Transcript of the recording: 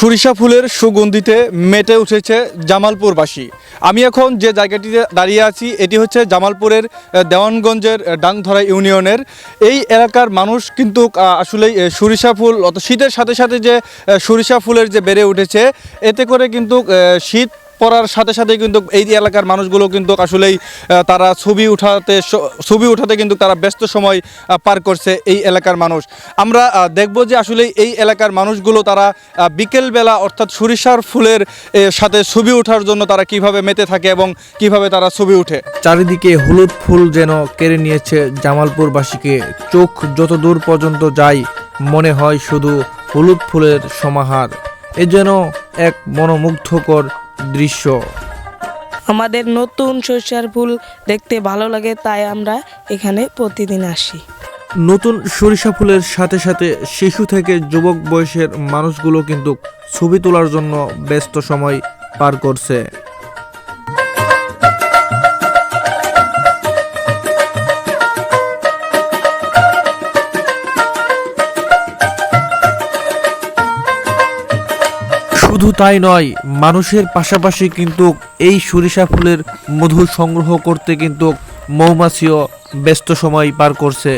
সরিষা ফুলের সুগন্ধিতে মেটে উঠেছে জামালপুরবাসী। আমি এখন যে জায়গাটিতে দাঁড়িয়ে আছি, এটি হচ্ছে জামালপুরের দেওয়ানগঞ্জের ডাংধরা ইউনিয়নের। এই এলাকার মানুষ কিন্তু আসলেই সরিষা ফুল অত শীতের সাথে সাথে যে সরিষা ফুলের যে বেড়ে উঠেছে, এতে করে কিন্তু শীত পড়ার সাথে সাথে কিন্তু এই এলাকার মানুষগুলো কিন্তু আসলেই তারা ছবি উঠাতে ছবি উঠাতে কিন্তু তারা ব্যস্ত সময় পার করছে এই এলাকার মানুষ। আমরা দেখব যে আসলে এই এলাকার মানুষগুলো তারা বিকেলবেলা অর্থাৎ সরিষার ফুলের সাথে ছবি ওঠার জন্য তারা কীভাবে মেতে থাকে এবং কীভাবে তারা ছবি উঠে? চারিদিকে হলুদ ফুল যেন কেড়ে নিয়েছে জামালপুরবাসীকে। চোখ যত দূর পর্যন্ত যায়, মনে হয় শুধু হলুদ ফুলের সমাহার। এ যেন এক মনোমুগ্ধকর দৃশ্য। আমাদের নতুন সরিষার ফুল দেখতে ভালো লাগে তাই আমরা এখানে প্রতিদিন আসি। নতুন সরিষা ফুলের সাথে সাথে শিশু থেকে যুবক বয়সের মানুষগুলো কিন্তু ছবি তোলার জন্য ব্যস্ত সময় পার করছে। শুধু তাই নয়, মানুষের পাশাপাশি কিন্তু এই সরিষা ফুলের মধু সংগ্রহ করতে কিন্তু মৌমাছিও ব্যস্ত সময় পার করছে।